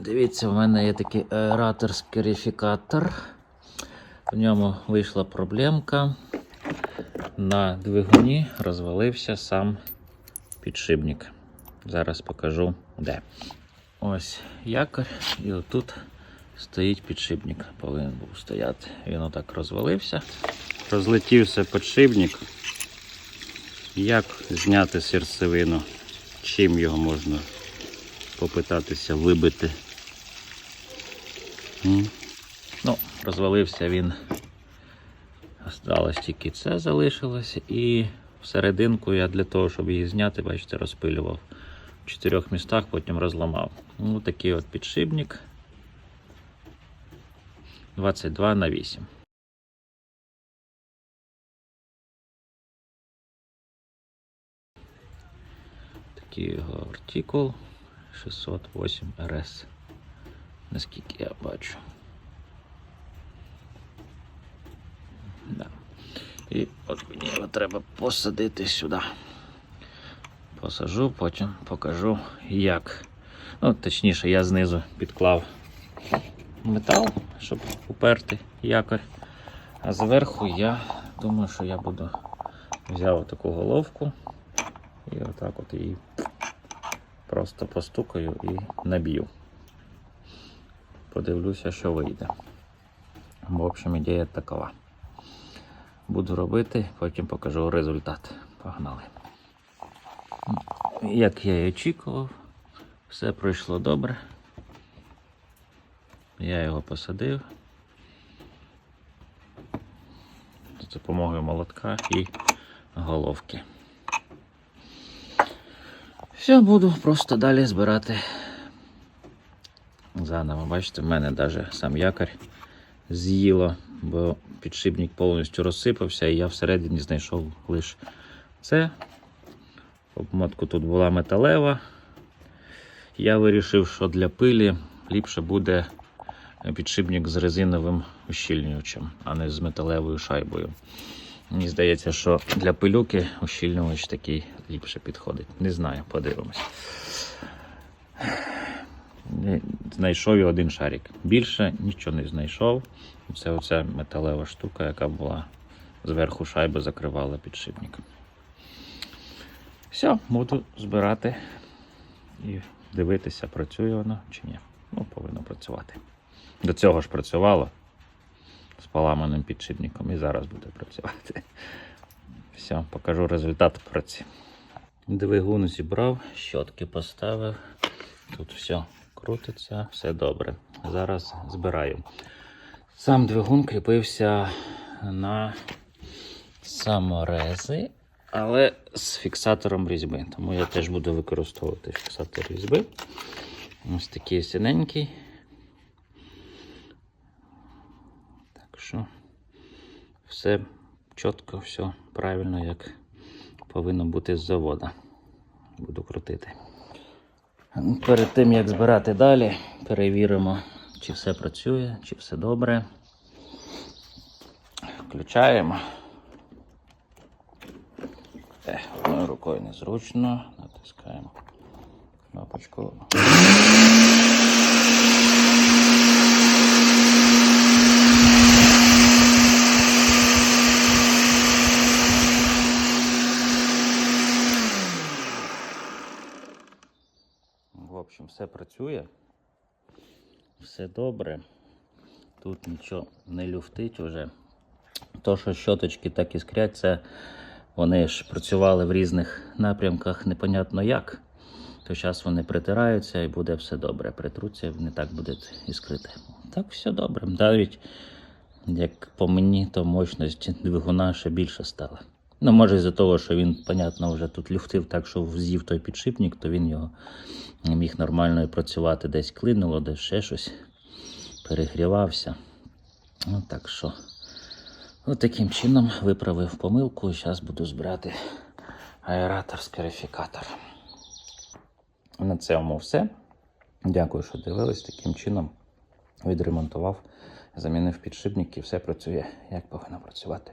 Дивіться, в мене є такий аератор-скарифікатор. В ньому вийшла проблемка. На двигуні розвалився сам підшипник. Зараз покажу де. Ось якорь, і отут стоїть підшипник. Повинен був стояти. Він отак розвалився. Розлетівся підшипник. Як зняти серцевину? Чим його можна попитатися вибити? Ну, розвалився він. Осталось тільки це залишилося. І всерединку я для того, щоб її зняти, бачите, розпилював в чотирьох містах, потім розламав. Ну, такий от підшипник. 22 на 8. Такий його артикул 608 RS. Наскільки я бачу. Да. І от мені його треба посадити сюди. Посажу, потім покажу, як. Ну, точніше, я знизу підклав метал, щоб уперти якорь. А зверху я думаю, що я буду взяв таку головку і отак от її просто постукаю і наб'ю. Подивлюся, що вийде. В общем, ідея такова. Буду робити, потім покажу результат. Погнали. Як я і очікував, все пройшло добре. Я його посадив. За допомогою молотка і головки. Все, буду просто далі збирати заново. Бачите, в мене навіть сам якорь з'їло, бо підшипник повністю розсипався, і я всередині знайшов лише це. Обмотка тут була металева. Я вирішив, що для пилі ліпше буде підшипник з резиновим ущільнювачем, а не з металевою шайбою. Мені здається, що для пилюки ущільнювач такий ліпше підходить. Не знаю, подивимось. Знайшов я один шарик. Більше нічого не знайшов. Це оця металева штука, яка була зверху шайби закривала підшипник. Все, буду збирати і дивитися, працює воно чи ні. Ну, повинно працювати. До цього ж працювало з поламаним підшипником і зараз буде працювати. Все, покажу результат праці. Двигун зібрав, щотки поставив. Тут все крутиться, все добре. Зараз збираю. Сам двигун кріпився на саморези, але з фіксатором різьби. Тому я теж буду використовувати фіксатор різьби. Ось такий синенький. Так що все чітко, все правильно, як повинно бути з завода. Буду крутити. Перед тим як збирати далі, перевіримо, чи все працює, чи все добре. Включаємо. Е, одною рукою незручно. Натискаємо кнопочку. В общем, все працює. Все добре. Тут нічого не люфтить уже. То, що щоточки так іскрять, це вони ж працювали в різних напрямках, непонятно як. То зараз вони притираються і буде все добре. Притруться, не так буде іскрити. Так, все добре. Навіть, як по мені, то мощність двигуна ще більше стала. Ну, може, із-за того, що він, понятно, вже тут люфтив так, що з'їв той підшипник, то він його не міг нормально і працювати. Десь клинуло, десь ще щось. Перегрівався. Ну, так що. От таким чином виправив помилку і зараз буду збирати аератор скарифікатор. На цьому все. Дякую, що дивились. Таким чином відремонтував, замінив підшипник і все працює, як повинно працювати.